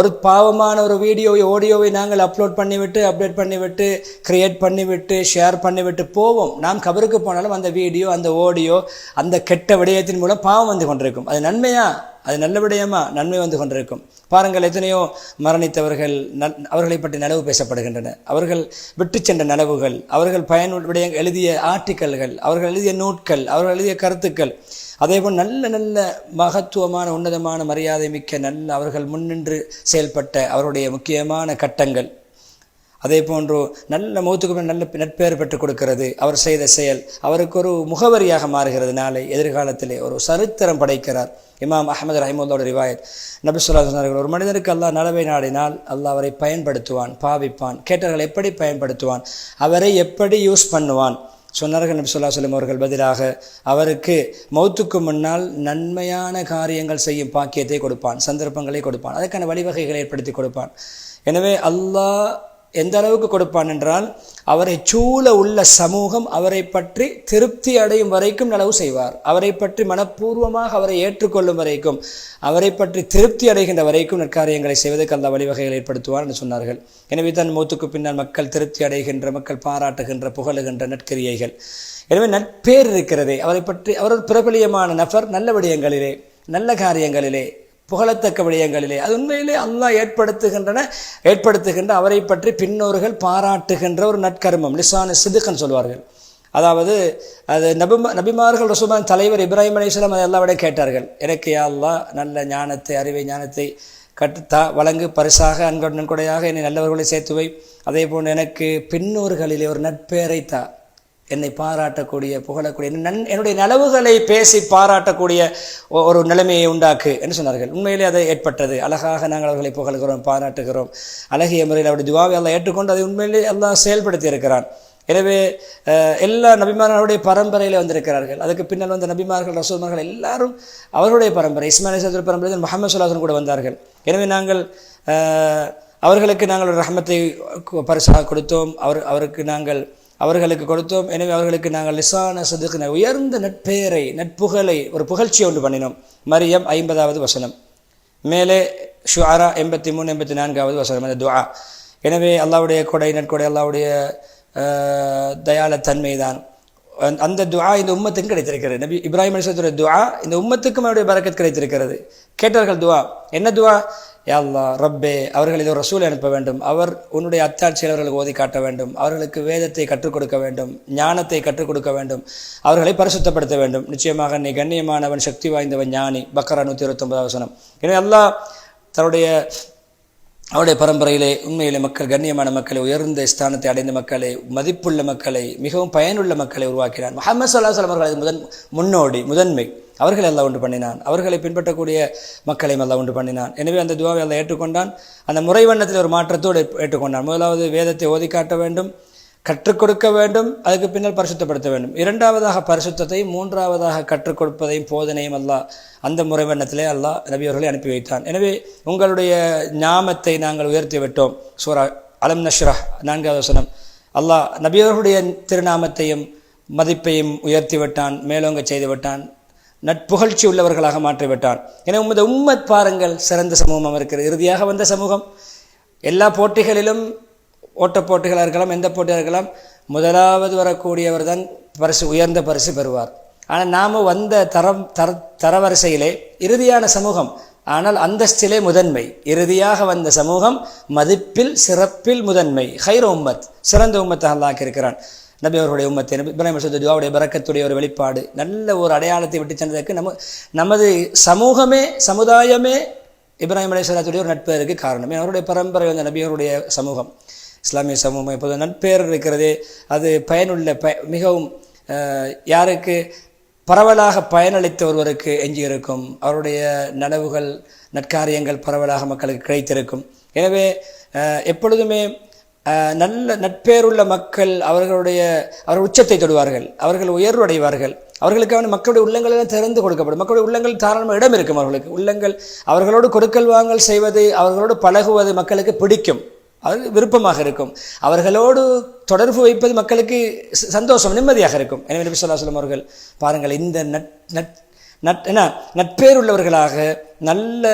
Speaker 1: ஒரு பாவமான ஒரு வீடியோவை ஆடியோவை நாங்கள் அப்லோட் பண்ணிவிட்டு அப்டேட் பண்ணிவிட்டு கிரியேட் பண்ணிவிட்டு ஷேர் பண்ணிவிட்டு போவோம். நாம் கபருக்கு போனாலும் அந்த வீடியோ அந்த ஆடியோ அந்த கெட்ட விடயத்தின் மூலம் பாவம் வந்து கொண்டிருக்கும். அது நன்மையாக அது நல்ல விடயமா நன்மை வந்து கொண்டிருக்கும். பாருங்கள் எத்தனையோ மரணித்தவர்கள் நல் அவர்களை பற்றி நனவு பேசப்படுகின்றன. அவர்கள் விட்டு சென்ற நனவுகள் அவர்கள் பயன் விடய எழுதிய ஆர்டிக்கல்கள் அவர்கள் எழுதிய நூட்கள் அவர்கள் எழுதிய கருத்துக்கள் அதேபோல் நல்ல நல்ல மகத்துவமான உன்னதமான மரியாதை மிக்க நல்ல அவர்கள் முன்னின்று செயல்பட்ட அவருடைய முக்கியமான கட்டங்கள். அதே போன்று நல்ல மௌத்துக்கு நல்ல நட்பெயர் பெற்றுக் கொடுக்கிறது. அவர் செய்த செயல் அவருக்கு ஒரு முகவரியாக மாறுகிறது. நாளை எதிர்காலத்திலே ஒரு சரித்திரம் படைக்கிறார் இமாம் அஹமது ரஹிமுல்லோட ரிவாயத். நபி சொல்லா சொன்னார்கள் ஒரு மனிதனுக்கு அல்லாஹ் நலவை நாடினால் அல்லாஹ் அவரை பயன்படுத்துவான் பாவிப்பான் கேட்டவர்கள் எப்படி பயன்படுத்துவான் அவரை எப்படி யூஸ் பண்ணுவான்? சொன்னார்கள் நபி சொல்லா சொல்லம் அவர்கள் பதிலாக அவருக்கு மௌத்துக்கு முன்னால் நன்மையான காரியங்கள் செய்யும் பாக்கியத்தை கொடுப்பான் சந்தர்ப்பங்களை கொடுப்பான் அதற்கான வழிவகைகளை ஏற்படுத்தி கொடுப்பான். எனவே அல்லாஹ் எந்த அளவுக்கு கொடுப்பான் என்றால் அவரை சூழ உள்ள சமூகம் அவரை பற்றி திருப்தி அடையும் வரைக்கும் நலவு செய்வார். அவரை பற்றி மனப்பூர்வமாக அவரை ஏற்றுக்கொள்ளும் வரைக்கும் அவரை பற்றி திருப்தி அடைகின்ற வரைக்கும் நற்காரியங்களை செய்வதற்கு அந்த வழிவகைகள் ஏற்படுத்துவார் என்று சொன்னார்கள். எனவே தான் மூத்துக்கு பின்னால் மக்கள் திருப்தி அடைகின்ற மக்கள் பாராட்டுகின்ற புகழுகின்ற நற்கிரியைகள். எனவே நட்பேர் இருக்கிறதே. அவரை பற்றி அவர் பிரபலியமான நபர் நல்ல விடயங்களிலே நல்ல காரியங்களிலே புகழத்தக்க விடயங்களிலே. அது உண்மையிலே அல்லாஹ் ஏற்படுத்துகின்றன ஏற்படுத்துகின்ற அவரை பற்றி பின்னோர்கள் பாராட்டுகின்ற ஒரு நற்கர்மம். லிசான சிதுக்கன் சொல்வார்கள். அதாவது அது நபிமா நபிமார்கள் ரசூமான் தலைவர் இப்ராஹிம் அலிஸ்லாம் அதை எல்லா விட கேட்டார்கள். எனக்கு அல்லாஹ் நல்ல ஞானத்தை அறிவை ஞானத்தை கட்டுத்தா வழங்கு பரிசாக அன்பு நன்கொடையாக என்னை நல்லவர்களை சேர்த்துவை அதே போன்று எனக்கு பின்னோர்களிலே ஒரு நட்பேரை என்னை பாராட்டக்கூடிய புகழக்கூடிய நன் என்னுடைய நலவுகளை பேசி பாராட்டக்கூடிய ஒரு நிலைமையை உண்டாக்கு என்று சொன்னார்கள். உண்மையிலே அது ஏற்பட்டது. அழகாக நாங்கள் அவர்களை புகழ்கிறோம் பாராட்டுகிறோம். அழகிய முறையில் அவருடைய துவாவை எல்லாம் ஏற்றுக்கொண்டு அதை உண்மையிலே எல்லாம் செயல்படுத்தி இருக்கிறான் எனவே எல்லா நபிமார்களுடைய பரம்பரையில் வந்திருக்கிறார்கள். அதுக்கு பின்னால் வந்த நபிமார்கள் ரசூல்மார்கள் எல்லாரும் அவர்களுடைய பரம்பரை இஸ்மாயில் சதுர பரம்பரை முகமது சுல்லாசன் கூட வந்தார்கள். எனவே நாங்கள் அவர்களுக்கு நாங்கள் ஒரு ரஹமத்தை பரிசாக கொடுத்தோம். அவர் அவருக்கு நாங்கள் அவர்களுக்கு கொடுத்தோம். எனவே அவர்களுக்கு நாங்கள் லிசான சதுக்கின உயர்ந்த நட்பெயரை நட்புகழை ஒரு புகழ்ச்சியை ஒன்று பண்ணினோம். மரியம் ஐம்பதாவது வசனம். மேலே ஷுஆரா எண்பத்தி மூணு எண்பத்தி நான்காவது வசனம் அந்த துஆ. எனவே அல்லாவுடைய கொடை நட்கொடை அல்லாவுடைய ஆஹ், தயாளத்தன்மை தான். அந்த- துவா இந்த உம்மத்துக்கு கிடைத்திருக்கிறது. நபி இப்ராஹிம் அலிஸ்வத்துடைய துவா இந்த உம்மத்துக்கும் அவருடைய பரக்கத் கிடைத்திருக்கிறது. கேட்டார்கள் துவா என்ன துவா யா ரப்பே அவர்கள் இது ஒரு அனுப்ப வேண்டும். அவர் உன்னுடைய அத்தாட்சியில் அவர்களுக்கு ஓதி காட்ட வேண்டும். அவர்களுக்கு வேதத்தை கற்றுக் கொடுக்க வேண்டும். ஞானத்தை கற்றுக் கொடுக்க வேண்டும். அவர்களை பரிசுத்தப்படுத்த வேண்டும். நிச்சயமாக நீ கண்ணியமானவன் சக்தி வாய்ந்தவன் ஞானி. பக்கரா நூற்றி இருபத்தொன்பது அவசனம் எனவே அல்லாஹ் தன்னுடைய அவருடைய பரம்பரையிலே உண்மையிலே மக்கள் கண்ணியமான மக்களை உயர்ந்த ஸ்தானத்தை அடைந்த மக்களை மதிப்புள்ள மக்களை மிகவும் பயனுள்ள மக்களை உருவாக்கினார். முகமது சல்லாஹ் சொல்லம் அவர்கள் முதன் முன்னோடி முதன்மை. அவர்கள் எல்லாம் உண்டு பண்ணினான். அவர்களை பின்பற்றக்கூடிய மக்களையும் எல்லாம் உண்டு பண்ணினான். எனவே அந்த துவாவை எல்லாம் ஏற்றுக்கொண்டான். அந்த முறை வண்ணத்தில் ஒரு மாற்றத்தோடு ஏற்றுக்கொண்டான். முதலாவது வேதத்தை ஓதி காட்ட வேண்டும் கற்றுக் கொடுக்க வேண்டும் அதுக்கு பின்னால் பரிசுத்தப்படுத்த வேண்டும். இரண்டாவதாக பரிசுத்தத்தையும் மூன்றாவதாக கற்றுக் கொடுப்பதையும் போதனையும் அல்லாஹ் அந்த முறைவண்ணத்திலே அல்லாஹ் நபி அவர்களை அனுப்பி வைத்தான். எனவே உங்களுடைய ஞாமத்தை நாங்கள் உயர்த்தி விட்டோம். சூரா அலம் நஷ்ரா நான்காவது வசனம். அல்லாஹ் நபியவர்களுடைய திருநாமத்தையும் மதிப்பையும் உயர்த்தி விட்டான் மேலோங்க செய்து விட்டான். நட்புகழ்ச்சி உள்ளவர்களாக மாற்றிவிட்டான் என உமது உம்மத் பாருங்கள் சிறந்த சமூகம் இருக்கிறது. இறுதியாக வந்த சமூகம் எல்லா போட்டிகளிலும் ஓட்டப் போட்டிகளாக இருக்கலாம் எந்த போட்டியாக இருக்கலாம் முதலாவது வரக்கூடியவர் தான் பரிசு உயர்ந்த பரிசு பெறுவார். ஆனால் நாம் வந்த தரம் தர தரவரிசையிலே இறுதியான சமூகம் ஆனால் அந்தஸ்திலே முதன்மை. இறுதியாக வந்த சமூகம் மதிப்பில் சிறப்பில் முதன்மை. ஹைர உம்மத் சிறந்த உம்மத்தை இருக்கிறான். நபி அவர்களுடைய உம்மத்தை நபி இப்ராஹிம் சுத்த துவாவுடைய பறக்கத்துடைய ஒரு வெளிப்பாடு. நல்ல ஒரு அடையாளத்தை விட்டு சென்றதற்கு நம்ம நமது சமூகமே சமுதாயமே இப்ராஹிம் அலிஸ்வலாத்துடைய ஒரு நட்பேருக்கு காரணம். ஏன்னா அவருடைய பரம்பரை வந்த நபியவருடைய சமூகம். இஸ்லாமிய சமூகம் இப்போது நட்பேர் இருக்கிறது. அது பயனுள்ள ப மிகவும் யாருக்கு பரவலாக பயனளித்த ஒருவருக்கு எஞ்சியிருக்கும். அவருடைய நனவுகள் நற்காரியங்கள் பரவலாக மக்களுக்கு கிடைத்திருக்கும். எனவே எப்பொழுதுமே நல்ல நட்பேருள்ள மக்கள் அவர்களுடைய அவர் உச்சத்தை தொடுவார்கள் அவர்கள் உயர்வு அடைவார்கள் அவர்களுக்கான மக்களுடைய உள்ளங்களெல்லாம் திறந்து கொடுக்கப்படும். மக்களுடைய உள்ளங்கள் தாராளமாக இடம் இருக்கும் அவர்களுக்கு. உள்ளங்கள் அவர்களோடு கொடுக்கல் வாங்கல் செய்வது அவர்களோடு பழகுவது மக்களுக்கு பிடிக்கும். அது விருப்பமாக இருக்கும். அவர்களோடு தொடர்பு வைப்பது மக்களுக்கு சந்தோஷம் நிம்மதியாக இருக்கும். எனவே நபி சொல்லா சொல்லும் அவர்கள் பாருங்கள் இந்த நட் நட் நட் என்ன நட்பேர் உள்ளவர்களாக நல்ல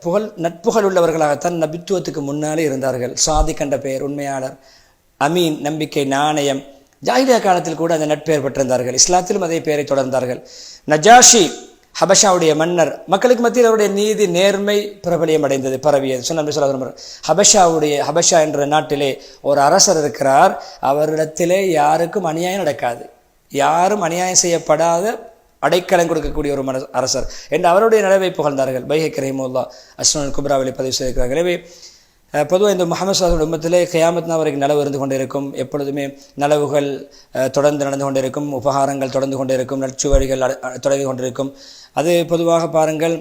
Speaker 1: புகழ் நட்புகள் உள்ளவர்களாகத்தான் நபித்துவத்துக்கு முன்னாலே இருந்தார்கள். சாதி கண்ட பெயர் உண்மையாளர் அமீன் நம்பிக்கை நாணயம். ஜாகிலியா காலத்தில் கூட அந்த நட்பெயர் பெற்றிருந்தார்கள். இஸ்லாத்திலும் அதே பெயரை தொடர்ந்தார்கள். நஜாஷி ஹபஷாவுடைய மன்னர் மக்களுக்கு மத்தியில் அவருடைய நீதி நேர்மை பிரபலியம் அடைந்தது பரவியது. சொன்ன சொல்ல ஹபஷாவுடைய ஹபஷா என்ற நாட்டிலே ஒரு அரசர் இருக்கிறார். அவரிடத்திலே யாருக்கும் அநியாயம் நடக்காது. யாரும் அநியாயம் செய்யப்படாத அடைக்கலம் கொடுக்கக்கூடிய ஒரு மன அரசர் என்று அவருடைய நிலவை புகழ்ந்தார்கள். பைஹை கரீமுல்லா அஸ்மன் குப்ராவிலே பதிவு செய்திருக்கிறார்கள் எனவே பொதுவாக இந்த முகமது சாஹிப் குடும்பத்திலே கியாமத்னா வரைக்கும் நலவு இருந்து கொண்டிருக்கும் எப்பொழுதுமே நலவுகள் தொடர்ந்து நடந்து கொண்டிருக்கும் உபகாரங்கள் தொடர்ந்து கொண்டிருக்கும் நற்சுவடிகள் அட- தொடங்கி கொண்டிருக்கும். அது பொதுவாக பாருங்கள்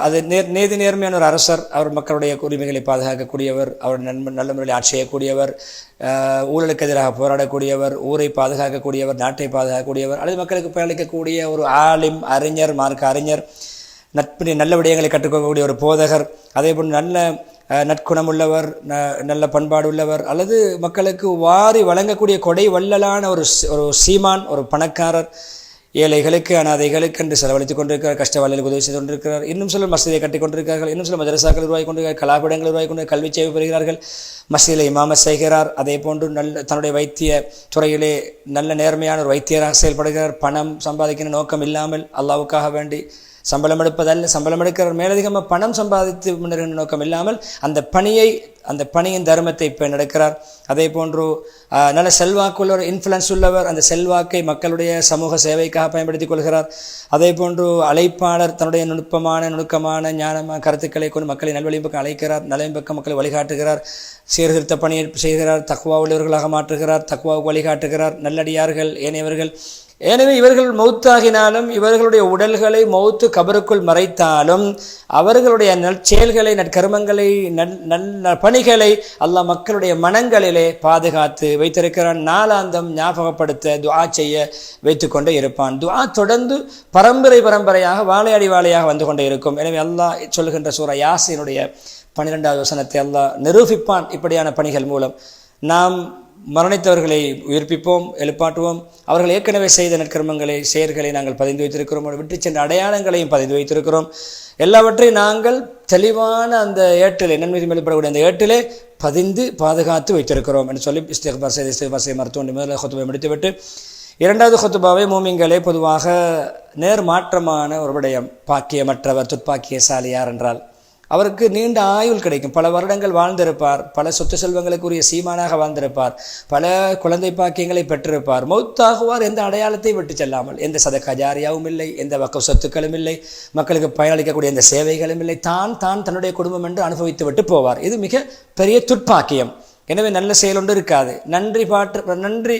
Speaker 1: அது நேர் நேதி நேர்மையான ஒரு அரசர் அவர் மக்களுடைய உரிமைகளை பாதுகாக்கக்கூடியவர் அவர் நன்மை நல்ல முறையில் ஆட்சி செய்யக்கூடியவர் ஊழலுக்கு எதிராக போராடக்கூடியவர் ஊரை பாதுகாக்கக்கூடியவர் நாட்டை பாதுகாக்கக்கூடியவர் அல்லது மக்களுக்கு பயனளிக்கக்கூடிய ஒரு ஆலிம் அறிஞர் மார்க்க அறிஞர் நட்பின் நல்ல விடயங்களை கற்றுக்கொள்ளக்கூடிய ஒரு போதகர் அதே போல் நல்ல அஹ், நற்குணமுள்ளவர் ந- நல்ல பண்பாடு உள்ளவர் அல்லது மக்களுக்கு வாரி வழங்கக்கூடிய கொடை வள்ளலான ஒரு ஒரு சீமான் ஒரு பணக்காரர் ஏழைகளுக்கு அனாதைகளுக்கு என்று செலவழித்துக் கொண்டிருக்கிறார் கஷ்டவாளிகளுக்கு உதவி செய்து கொண்டிருக்கிறார். இன்னும் சிலர் மசதியை கட்டிக் கொண்டிருக்கிறார்கள். இன்னும் சில மதரசாக்கள் உருவாகி கொண்டிருக்கிறார் கலாபிடங்கள் உருவாகி கொண்டு கல்வி சேவை பெறுகிறார்கள். மசதியில் இமாம செய்கிறார். அதே போன்று நல்ல தன்னுடைய வைத்திய துறையிலே நல்ல நேர்மையான ஒரு வைத்தியராக செயல்படுகிறார். பணம் சம்பாதிக்கிற நோக்கம் இல்லாமல் அல்லாவுக்காக வேண்டி சம்பளம் எடுப்பதல்ல சம்பளம் எடுக்கிற மேலதிகமாக பணம் சம்பாதித்து முன்னேறுகின்ற நோக்கம் இல்லாமல் அந்த பணியை அந்த பணியின் தர்மத்தை இப்போ நடக்கிறார். அதே போன்று நல்ல நல்ல செல்வாக்குள்ளவர் இன்ஃப்ளூன்ஸ் உள்ளவர் அந்த செல்வாக்கை மக்களுடைய சமூக சேவைக்காக பயன்படுத்திக் கொள்கிறார். அதே போன்று அழைப்பாளர் தன்னுடைய நுட்பமான நுணுக்கமான ஞானமான கருத்துக்களை கொண்டு மக்களை நல்வழி பக்கம் அழைக்கிறார் நலவின் பக்கம் மக்களை வழிகாட்டுகிறார். சீர்திருத்த பணியை செய்கிறார் தக்குவா உள்ளவர்களாக மாற்றுகிறார் தக்குவாவுக்கு வழிகாட்டுகிறார். நல்லடியார்கள் ஏனையவர்கள் எனவே இவர்கள் மௌத்தாகினாலும் இவர்களுடைய உடல்களை மௌத்து கபருக்குள் மறைத்தாலும் அவர்களுடைய நற்செயல்களை நற்கர்மங்களை நல் பணிகளை அல்லாஹ் மக்களுடைய மனங்களிலே பாதுகாத்து வைத்திருக்கிறான். நாளாந்தம் ஞாபகப்படுத்த துவா செய்ய வைத்துக்கொண்டே இருப்பான். துவா தொடர்ந்து பரம்பரை பரம்பரையாக வாழையடி வாழையாக வந்து கொண்டே இருக்கும். எனவே அல்லாஹ் சொல்லுகின்ற சூற யாசினுடைய பன்னிரெண்டாவது வசனத்தை அல்லாஹ் நிரூபிப்பான். இப்படியான பணிகள் மூலம் நாம் மரணித்தவர்களை உயிர்ப்பிப்போம் எழுப்பாட்டுவோம் அவர்கள் ஏற்கனவே செய்த நற்கர்மங்களை செயல்களை நாங்கள் பதிந்து வைத்திருக்கிறோம். விட்டு சென்ற அடையாளங்களையும் பதிந்து வைத்திருக்கிறோம். எல்லாவற்றையும் நாங்கள் தெளிவான அந்த ஏட்டிலே நன்மை மேற்படக்கூடிய அந்த ஏட்டிலே பதிந்து பாதுகாத்து வைத்திருக்கிறோம் என்று சொல்லி இஸ்திகபார் செய்து இஸ்திகபார் செய்ய மருத்துவம் முதல்ல கொத்துவை முடித்துவிட்டு இரண்டாவது ஹொத்துபாவை மூமிங்களே பொதுவாக நேர் மாற்றமான ஒரு விடயம் பாக்கியமற்றவர் துப்பாக்கியசாலி யார் என்றால் அவருக்கு நீண்ட ஆயுள் கிடைக்கும். பல வருடங்கள் வாழ்ந்திருப்பார். பல சொத்து செல்வங்களுக்குரிய சீமானாக வாழ்ந்திருப்பார். பல குழந்தை பாக்கியங்களை பெற்றிருப்பார். மௌத்தாகுவார் எந்த அடையாளத்தை விட்டு செல்லாமல். எந்த சத கஜாரியாவும் இல்லை. எந்த வக்க சொத்துக்களும் இல்லை. மக்களுக்கு பயனளிக்கக்கூடிய எந்த சேவைகளும் இல்லை. தான் தான் தன்னுடைய குடும்பம் என்று அனுபவித்து விட்டு போவார். இது மிக பெரிய துட்பாக்கியம். எனவே நல்ல செயல் ஒன்று இருக்காது. நன்றி பாற்று நன்றி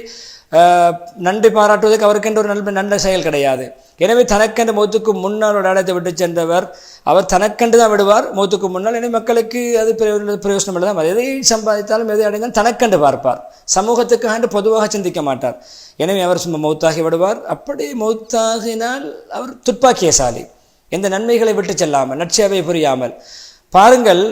Speaker 1: நன்றி பாராட்டுவதற்கு அவருக்கென்று ஒரு நல்ல நல்ல செயல் கிடையாது. எனவே தனக்கென்று மௌத்துக்கு முன்னால் ஒரு அடையத்தை விட்டு சென்றவர் அவர் தனக்கென்று தான் விடுவார் மௌத்துக்கு முன்னால். எனவே மக்களுக்கு அது பிரயோஜனம் இல்லை. தான் எதை சம்பாதித்தாலும் எதை அடைந்தாலும் தனக்கென்று பார்ப்பார். சமூகத்துக்காக பொதுவாக சிந்திக்க மாட்டார். எனவே அவர் சும்மா மௌத்தாகி விடுவார். அப்படி மௌத்தாகினால் அவர் துப்பாக்கியசாலி. எந்த நன்மைகளை விட்டு செல்லாமல் நற்சேவை புரியாமல். பாருங்கள்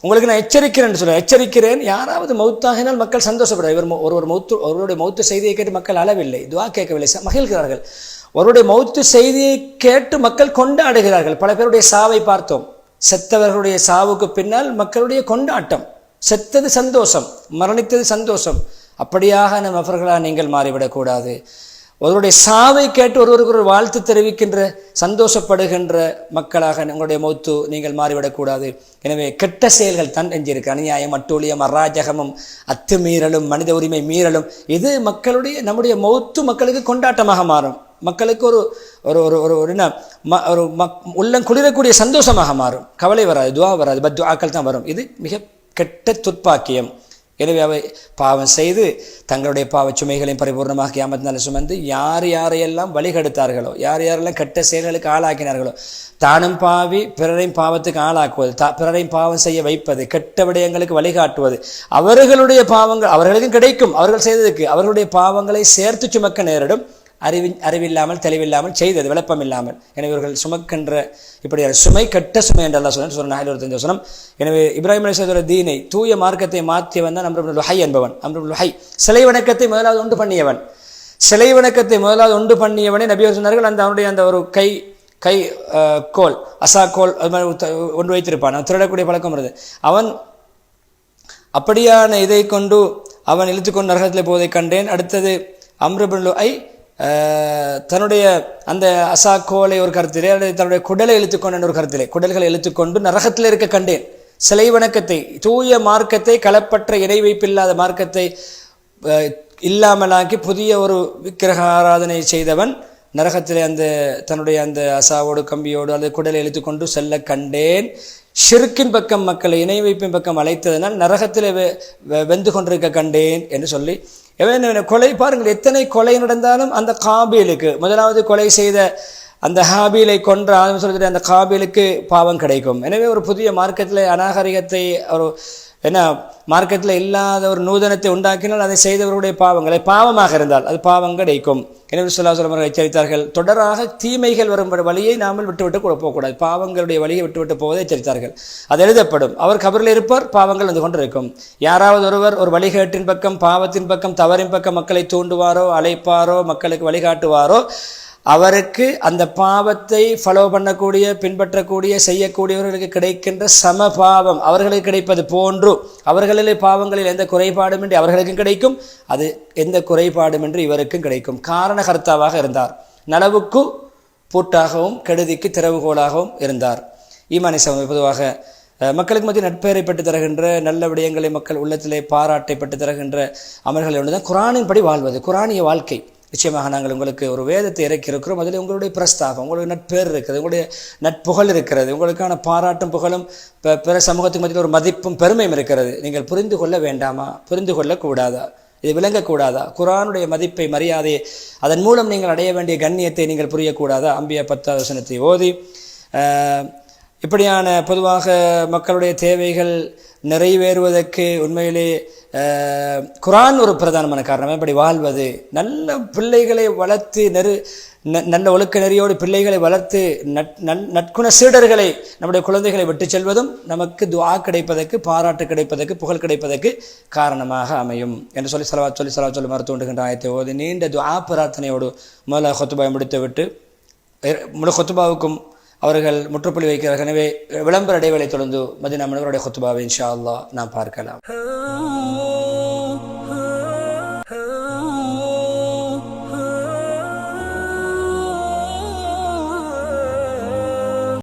Speaker 1: உங்களுக்கு நான் எச்சரிக்கிறேன் சொல்லுவேன் எச்சரிக்கிறேன். யாராவது மௌத்தாகினால் மக்கள் சந்தோஷப்படுறார் இவர் ஒருவர் மௌத்து ஒருவருடைய மௌத்து செய்தியை கேட்டு மக்கள் அளவில்லை துவா கேட்கவில்லை. ச- மகிழ்கிறார்கள். ஒருவருடைய மௌத்து செய்தியை கேட்டு மக்கள் கொண்டாடுகிறார்கள். பல பேருடைய சாவை பார்த்தோம். செத்தவர்களுடைய சாவுக்கு பின்னால் மக்களுடைய கொண்டாட்டம். செத்தது சந்தோஷம். மரணித்தது சந்தோஷம். அப்படியாக நம் அவர்களாக நீங்கள் மாறிவிடக்கூடாது. ஒருவருடைய சாவை கேட்டு ஒருவருக்கு ஒரு வாழ்த்து தெரிவிக்கின்ற சந்தோஷப்படுகின்ற மக்களாக உங்களுடைய மௌத்து நீங்கள் மாறிவிடக்கூடாது. எனவே கெட்ட செயல்கள் தன் எஞ்சியிருக்கு அநியாயம் அட்டூழியம் அராஜகமும் அத்துமீறலும் மனித உரிமை மீறலும் இது மக்களுடைய நம்முடைய மௌத்து மக்களுக்கு கொண்டாட்டமாக மாறும். மக்களுக்கு ஒரு ஒரு ஒரு ஒரு ஒரு என்ன ம ஒரு மக் உள்ளம் குளிரக்கூடிய சந்தோஷமாக மாறும். கவலை வராது துவா வராது பத் துவாக்கள் தான் வரும். இது மிக கெட்ட துப்பாக்கியம். எனவே அவை பாவம் செய்து தங்களுடைய பாவச் சுமைகளையும் பரிபூர்ணமாக கியாமத்தினால சுமந்து யார் யாரையெல்லாம் வழிகெடுத்தார்களோ யார் யாரெல்லாம் கெட்ட செயல்களுக்கு ஆளாக்கினார்களோ தானும் பாவி பிறரையும் பாவத்துக்கு ஆளாக்குவது தா பிறரையும் பாவம் செய்ய வைப்பது கெட்ட விடயங்களுக்கு வழிகாட்டுவது அவர்களுடைய பாவங்கள் அவர்களுக்கும் கிடைக்கும் அவர்கள் செய்ததுக்கு அவர்களுடைய பாவங்களை சேர்த்து சுமக்க நேரிடும் அறிவி அறிவில்லாமல் தெளிவில்லாமல் செய்தது விளப்பம் இல்லாமல் எனவே இவர்கள் சுமக்கின்ற இப்படியான சுமை கட்ட சுமை என்று அல்லா சொன்ன சொன்ன நாயில் வசனம் எனவே இப்ராஹிம் அலிசோட தீனை தூய மார்க்கத்தை மாற்றி வந்தான் அம்ருல் ஹை என்பவன். அம்ருல் ஹை சிலை வணக்கத்தை முதலாவது உண்டு பண்ணியவன். சிலை வணக்கத்தை முதலாவது உண்டு பண்ணியவனே நபியர் சொன்னார்கள் அந்த அவனுடைய அந்த ஒரு கை கை கோல் அசா கோல் அது மாதிரி ஒன்று வைத்திருப்பான். அவன் திருடக்கூடிய பழக்கம் வருது. அவன் அப்படியான இதை கொண்டு அவன் இழுத்துக்கொண்டு நரகத்தில் போவதை கண்டேன். அடுத்தது அம்ருபுல் ஐ தன்னுடைய அந்த அசாக்கோலை ஒரு கருத்திலே தன்னுடைய குடலை இழுத்துக்கொண்டேன் ஒரு கருத்திலே குடல்களை இழுத்துக்கொண்டு நரகத்தில் இருக்க கண்டேன். சிலை வணக்கத்தை தூய மார்க்கத்தை களப்பற்ற இணைவைப்பில்லாத மார்க்கத்தை இல்லாமலாக்கி புதிய ஒரு விக்கிரக ஆராதனை செய்தவன் நரகத்திலே அந்த தன்னுடைய அந்த அசாவோடு கம்பியோடு அல்லது குடலை இழுத்துக்கொண்டு செல்ல கண்டேன். ஷிருக்கின் பக்கம் மக்களை இணை வைப்பின் பக்கம் அழைத்ததனால் நரகத்தில் வெ- வெ- வெந்து கொண்டிருக்க கண்டேன் என்று சொல்லி கொலை பாருங்கள் எத்தனை கொலை நடந்தாலும் அந்த காபிலுக்கு முதலாவது கொலை செய்த அந்த ஹாபீலை கொன்ற ஆதம் சொல்கிற அந்த காபிலுக்கு பாவம் கிடைக்கும். எனவே ஒரு புதிய மார்க்கத்தில் அநாகரிகத்தை ஒரு ஏன்னா மார்க்கெட்டில் இல்லாத ஒரு நூதனத்தை உண்டாக்கினால் அதை செய்தவருடைய பாவங்களை பாவமாக இருந்தால் அது பாவம் கிடைக்கும். எனவே சொல்லா சொல்ல எச்சரித்தார்கள். தொடராக தீமைகள் வரும் வழியை நாமல் விட்டுவிட்டு கூட போகக்கூடாது. பாவங்களுடைய வழியை விட்டுவிட்டு போவதை எச்சரித்தார்கள். அது எழுதப்படும். அவர் கபரில் இருப்பார் பாவங்கள் வந்து கொண்டிருக்கும். யாராவது ஒருவர் ஒரு வழிகேட்டின் பக்கம் பாவத்தின் பக்கம் தவறின் பக்கம் மக்களை தூண்டுவாரோ அழைப்பாரோ மக்களுக்கு வழிகாட்டுவாரோ அவருக்கு அந்த பாவத்தை ஃபாலோ பண்ணக்கூடிய பின்பற்றக்கூடிய செய்யக்கூடியவர்களுக்கு கிடைக்கின்ற சம பாவம் அவர்களுக்கு கிடைப்பது போன்று அவர்களிலே பாவங்களில் எந்த குறைபாடுமின்றி அவர்களுக்கும் கிடைக்கும். அது எந்த குறைபாடுமின்றி இவருக்கும் கிடைக்கும். காரணகர்த்தாவாக இருந்தார். நலவுக்கு பூட்டாகவும் கெடுதிக்கு திறவுகோலாகவும் இருந்தார். ஈமானி சமம் பொதுவாக மக்களுக்கு மத்திய நட்பெயரை பெற்று தருகின்ற நல்ல விடயங்களை மக்கள் உள்ளத்திலே பாராட்டை பெற்று தருகின்ற அமல்கள் ஒன்று தான் குரானின் படி வாழ்வது குரானிய வாழ்க்கை. நிச்சயமாக நாங்கள் உங்களுக்கு ஒரு வேதத்தை இறக்கி இருக்கிறோம். அதில் உங்களுடைய பிரஸ்தாபம் உங்களுடைய நட்பேர் இருக்கிறது உங்களுடைய நட்புகழ் இருக்கிறது உங்களுக்கான பாராட்டும் புகழும் பிற சமூகத்துக்கு மத்தியில் ஒரு மதிப்பும் பெருமையும் இருக்கிறது. நீங்கள் புரிந்து கொள்ள வேண்டாமா? புரிந்து கொள்ளக்கூடாதா? இது விளங்கக்கூடாதா? குரானுடைய மதிப்பை மரியாதையை அதன் மூலம் நீங்கள் அடைய வேண்டிய கண்ணியத்தை நீங்கள் புரியக்கூடாதா? அம்பிய பத்தாவசனத்தை ஓதி இப்படியான பொதுவாக மக்களுடைய தேவைகள் நிறைவேறுவதற்கு உண்மையிலே குரான் ஒரு பிரதானமான காரணம். இப்படி வாழ்வது? நல்ல பிள்ளைகளை வளர்த்து நெரு ந- நல்ல ஒழுக்க நெறியோடு பிள்ளைகளை வளர்த்து நட் நற்குண சீடர்களை நம்முடைய குழந்தைகளை விட்டு செல்வதும் நமக்கு துவா கிடைப்பதற்கு பாராட்டு கிடைப்பதற்கு புகழ் கிடைப்பதற்கு காரணமாக அமையும். என்று சொல்லி செலவாத் சொல்லி செலவாத் சொல்லி மறுத்தோண்டுகின்ற ஆயத்தை ஓது நீண்ட துவா பிரார்த்தனையோடு முதல்ல கொத்துபாய் முடித்துவிட்டு முழு கொத்துபாவுக்கும் அவர்கள் முற்றுப்புள்ளி வைக்கிறார்கள். எனவே விளம்பர இடைவேளை தொடர்ந்து மதினா மனிதருடைய ஹொத்துபாவை இன்ஷா அல்லா நாம் பார்க்கலாம்.